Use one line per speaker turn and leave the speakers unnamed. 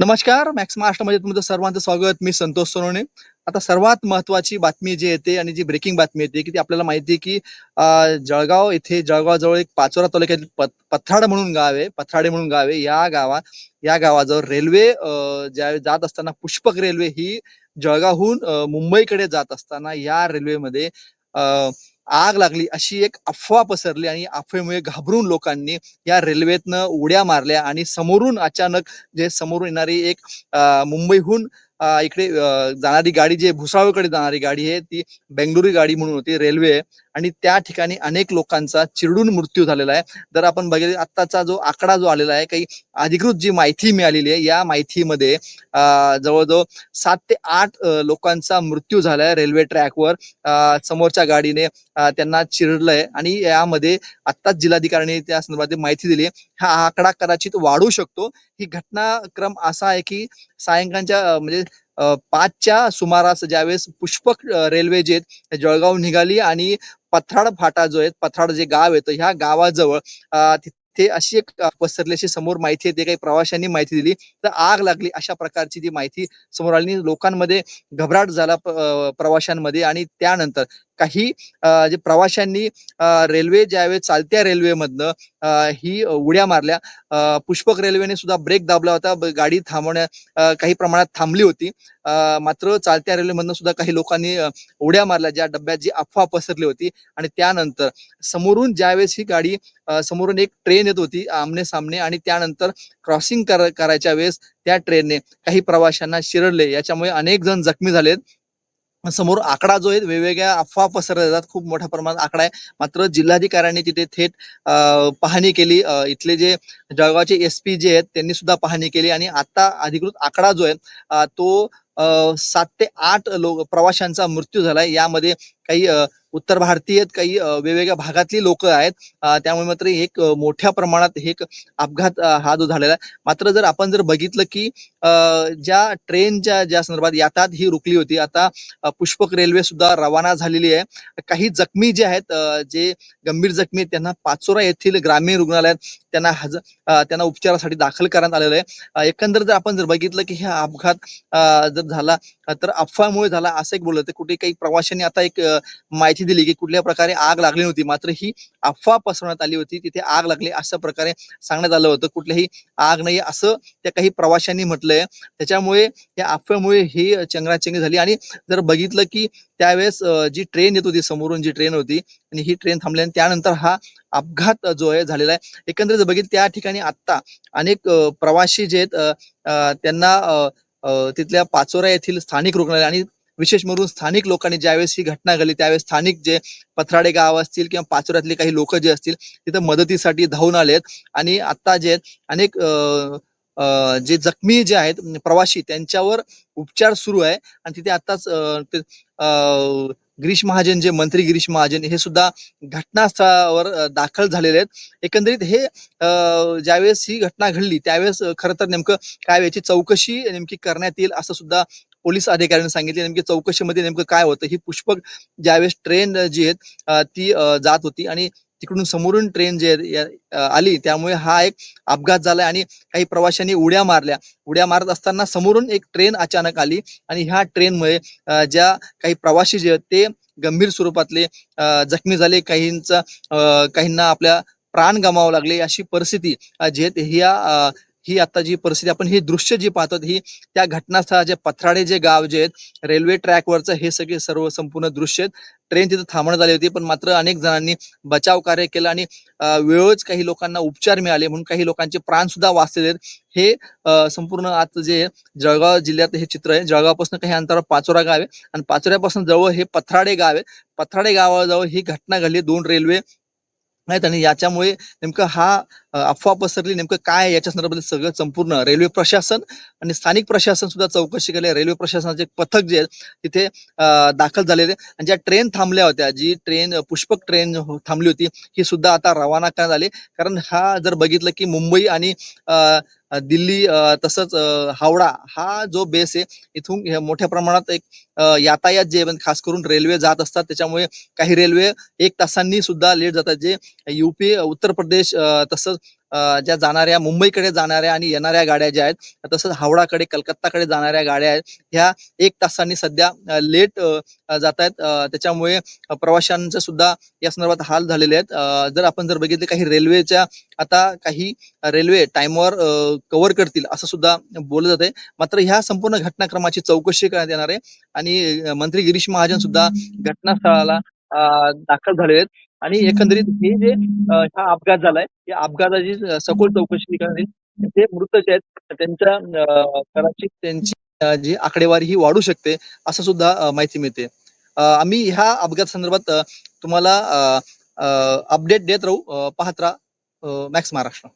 नमस्कार मॅक्स महाराष्ट्रामध्ये तुमचं सर्वांचं स्वागत. मी संतोष सोनवणे. आता सर्वात महत्वाची बातमी जी येते आणि जी ब्रेकिंग बातमी येते की ती आपल्याला माहिती आहे की जळगाव येथे जळगाव जवळ एक पाचोरा तालुक्यातील पत- पथराड म्हणून गाव आहे पथराडे म्हणून गाव आहे. या गावात या गावाजवळ रेल्वे ज्या जात असताना पुष्पक रेल्वे ही जळगावहून मुंबईकडे जात असताना या रेल्वेमध्ये अं, आग लागली अशी एक अफवा पसरली आणि अफवेमुळे घाबरून लोकांनी या रेल्वेतनं उड्या मारल्या आणि समोरून अचानक जे समोरून येणारी एक मुंबईहून इकडे जाणारी गाडी जी भुसावळकडे जाणारी गाडी आहे ती बेंगळुरू गाडी म्हणून होती रेल्वे. आणि त्या ठिकाणी अनेक लोकांचा चिरडून मृत्यू झालेला आहे. जर आपण बघितले आत्ताचा जो आकडा जो आलेला आहे काही अधिकृत जी माहिती मिळालेली आहे या माहितीमध्ये जवळजवळ सात ते आठ लोकांचा मृत्यू झालाय रेल्वे ट्रॅकवर. समोरच्या गाडीने त्यांना चिरडलंय आणि यामध्ये आत्ताच जिल्हाधिकाऱ्यांनी त्या संदर्भात माहिती दिली हा आकडा कदाचित वाढू शकतो. ही घटनाक्रम असा आहे की सायंकाळच्या म्हणजे पाचच्या सुमारास ज्यावेळेस पुष्पक रेल्वे जे जळगाव निघाली आणि पथराड फाटा जो आहे पथराड जे गाव येतं ह्या गावाजवळ ते तिथे अशी एक पसरल्याची समोर माहिती येते काही प्रवाशांनी माहिती दिली. तर आग लागली अशा प्रकारची ती माहिती समोर आली लोकांमध्ये घबराट झाला प्रवाशांमध्ये आणि त्यानंतर काही जे प्रवाशांनी रेल्वे ज्यावेळेस चालत्या रेल्वेमधनं ही उड्या मारल्या पुष्पक रेल्वेने सुद्धा ब्रेक दाबला होता गाडी थांबवण्या काही प्रमाणात थांबली होती. मात्र चालत्या रेल्वेमधनं सुद्धा काही लोकांनी उड्या मारल्या ज्या डब्यात जी अफवा पसरली होती आणि त्यानंतर समोरून ज्यावेळेस ही गाडी समोरून एक ट्रेन येत होती आमने सामने आणि त्यानंतर क्रॉसिंग करायच्या वेळेस त्या ट्रेनने काही प्रवाशांना शिरडले. याच्यामुळे अनेक जण जखमी झालेत. समोर आकडा जो आहे वेगवेगळ्या अफवा पसरल्या जातात. खूप मोठ्या प्रमाणात आकडा आहे. मात्र जिल्हाधिकाऱ्यांनी तिथे थेट पाहणी केली. इथले जे जळगावचे एस पी जे आहेत त्यांनी सुद्धा पाहणी केली. आणि आता अधिकृत आकडा जो आहे तो सात ते आठ लोक प्रवाशांचा मृत्यू झालाय. यामध्ये काही उत्तर भारतीय काही वेगवेगळ्या भागातली लोक आहेत. त्यामुळे मात्र एक मोठ्या प्रमाणात हे एक अपघात हा जो झालेला आहे. मात्र जर आपण जर बघितलं की ज्या ट्रेनच्या ज्या संदर्भात यातात ही रुकली होती. आता पुष्पक रेल्वे सुद्धा रवाना झालेली आहे. काही जखमी जे आहेत जे गंभीर जखमी आहेत त्यांना पाचोरा येथील ग्रामीण रुग्णालयात त्यांना हज त्यांना उपचारासाठी दाखल करण्यात आलेलं आहे. एकंदर जर आपण जर बघितलं की हा अपघात जर झाला तर अफवामुळे झाला असं एक बोललं तर कुठे काही प्रवाशांनी आता एक माहिती माहिती दिली की कुठल्या प्रकारे आग लागली नव्हती. मात्र ही अफवा पसरवण्यात आली होती. तिथे आग लागली अशा प्रकारे सांगण्यात आलं होतं. कुठल्याही आग नाही. असं त्या काही प्रवाशांनी म्हटलंय. त्याच्यामुळे या अफवेमुळे ही चंगराचंगी झाली. आणि जर बघितलं की त्यावेळेस जी ट्रेन येत होती समोरून जी ट्रेन होती आणि ही ट्रेन थांबली आणि त्यानंतर हा अपघात जो आहे झालेला आहे. एकंदरीत बघितलं त्या ठिकाणी आता अनेक प्रवासी जे आहेत त्यांना तिथल्या पाचोरा येथील स्थानिक रुग्णालय आणि विशेष म्हणून स्थानिक लोकांनी ज्यावेळेस ही घटना घडली त्यावेळेस स्थानिक जे पथराडे गाव असतील किंवा पाचोऱ्यातले काही लोक जे असतील तिथं मदतीसाठी धावून आलेत. आणि आता जे अनेक अ, जे जखमी जे आहेत प्रवासी त्यांच्यावर उपचार सुरू आहे. आणि तिथे आताच अ, गिरीश महाजन जे मंत्री गिरीश महाजन हे सुद्धा घटनास्थळावर दाखल झालेले आहेत. एकंदरीत हे अ, ज्यावेळेस ही घटना घडली त्यावेळेस खरं तर नेमकं काय याची चौकशी नेमकी करण्यात येईल असं सुद्धा पोलीस अधिकाऱ्यांनी सांगितले नेमकी चौकशीमध्ये नेमकं काय होतं. ही पुष्पक ज्यावेळेस ट्रेन जी आहेत ती जात होती आणि तिकडून समोरून ट्रेन जे आली. त्यामुळे हा एक अपघात झालाय आणि काही प्रवाशांनी उड्या मारल्या. उड्या मारत असताना समोरून एक ट्रेन अचानक आली आणि ह्या ट्रेनमुळे ज्या काही प्रवासी जे आहेत ते गंभीर स्वरूपातले जखमी झाले. काहींचा काहींना आपल्या प्राण गमावं लागले. अशी परिस्थिती जी आहे ह्या ही आता जी परिस्थिती आपण ही दृश्य जी पाहतो ही त्या घटनास्थळाचे पथराडे जे गाव जे आहेत रेल्वे ट्रॅकवरचं हे सगळे सर्व संपूर्ण दृश्य आहेत. ट्रेन तिथे थांबण्यात आली होती पण मात्र अनेक जणांनी बचाव कार्य केलं आणि वेळच काही लोकांना उपचार मिळाले म्हणून काही लोकांचे प्राण सुद्धा वाचलेले आहेत. हे संपूर्ण आता जे जळगाव जिल्ह्यात हे चित्र आहे. जळगावपासून काही अंतरावर पाचोरा गाव आहे. आणि पाचोऱ्यापासून जवळ हे पथराडे गाव आहे. पथराडे गावाजवळ ही घटना घडली. दोन रेल्वे नाहीत. आणि याच्यामुळे नेमकं हा अफवा पसरली नेमकं काय याच्या संदर्भात सगळं संपूर्ण रेल्वे प्रशासन आणि स्थानिक प्रशासन सुद्धा चौकशी केली. रेल्वे प्रशासनाचे पथक जे तिथे दाखल झालेले. आणि ज्या ट्रेन थांबल्या होत्या जी ट्रेन पुष्पक ट्रेन हो, थांबली होती ही सुद्धा आता रवाना करण्यात आली कारण हा जर बघितलं की मुंबई आणि अ, दिल्ली तसंच हावडा हा जो बेस आहे इथून मोठ्या प्रमाणात एक यातायात जे खास करून रेल्वे जात असतात त्याच्यामुळे काही रेल्वे एक तासांनी सुद्धा लेट जातात. जे युपी उत्तर प्रदेश तसंच ज्या जाणाऱ्या मुंबईकडे जाणाऱ्या आणि येणाऱ्या गाड्या ज्या आहेत तसंच हावडाकडे कलकत्ताकडे जाणाऱ्या गाड्या आहेत ह्या एक तासांनी सध्या लेट जात आहेत त्याच्यामुळे प्रवाशांचे सुद्धा या संदर्भात हाल झालेले आहेत. जर आपण जर बघितले काही रेल्वेच्या आता काही रेल्वे टाइमवर कव्हर करतील असं सुद्धा बोललं जाते मात्र ह्या संपूर्ण घटनाक्रमाची चौकशी करण्यात येणार आहे. आणि मंत्री गिरीश महाजन सुद्धा घटनास्थळाला अ, दाखल झालेले आहेत. आणि एकंदरीत हे जे हा अपघात झालाय या अपघाताची सखोल चौकशी करण्यात ते मृत जे आहेत त्यांच्या कदाचित त्यांची जी आकडेवारी ही वाढू शकते असं सुद्धा माहिती मिळते. आम्ही ह्या अपघात संदर्भात तुम्हाला अपडेट देत राहू. पाहत राहा मॅक्स महाराष्ट्र.